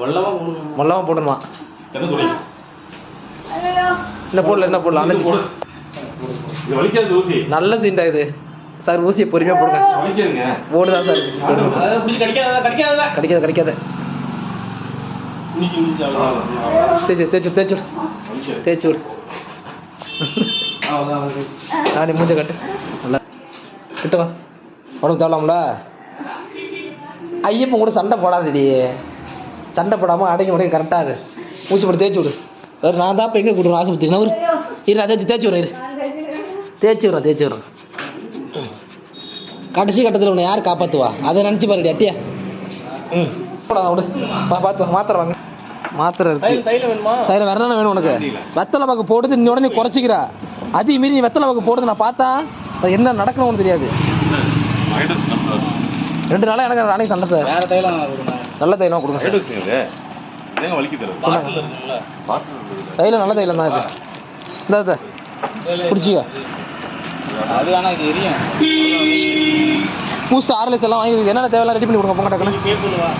மொல்லமா போடணும் மொல்லமாக போடணுமா? என்ன போடல என்ன போடல? அணைச்சி போடு. இது வலிக்காது ஊசி. நல்ல சீண்டா இது. சார் ஊசியை பொறுமையாக போடுங்க. போடுதா சார்? கடிக்காதா கடிக்காதா. தேய்ச்சு தேய்ச்சு தேய்ச்சு. தேய்ச்சு விடு. நான் மூஞ்ச கட்டு. நல்லா. கிட்ட வா. உடம்பு தேவலாம்ல ஐயப்பன் கூட சண்டை போடாதடி. சண்டை போடாமல் அடங்கி உடனே கரெக்டாக இரு. ஊசி போட்டு தேய்ச்சி விடு. வேறு நான் தான் இப்போ எங்கே கொடுக்குறேன் ஆஸ்பத்திரி நான் ஒரு இரு தேய்ச்சி தேய்ச்சி விட்றேன் இரு. தேய்ச்சி விட்றேன் தேய்ச்சி விட்றேன். கடைசி கட்டத்தில் உன்னை யார் காப்பாற்றுவா அதை நினச்சி பாருடி அட்டியா. ம். போடா விடு. வா பார்த்து மாத்திரை வாங்க. மாத்திரை இருக்கு. தைலம் வேற என்ன வேணும் உனக்கு? வெத்தலை பாக்கு போடுறது நீ உடனே குறைச்சிக்கிற. அதே மீறி நீ வெத்தலை பாக்கு போடுறது நான் பார்த்தா என்ன நடக்கணும் உனக்கு தெரியாது ரெண்டு நாளா எனக்கு நாளைக்கு சண்டை சார். வேற தைலம் நல்ல தைலம் கொடுங்க சார். ஏங்க பாட்டில் தைலம் நல்ல தைலம் தான் இது. இந்த இதை பிடிச்சிக்க அது வேணா இது எரியும். பூஸ்ட் ஆர்எல்எஸ் எல்லாம் வாங்கி என்னென்ன தேவையெல்லாம் ரெடி பண்ணி கொடுங்க போங்க டக்குன்னு.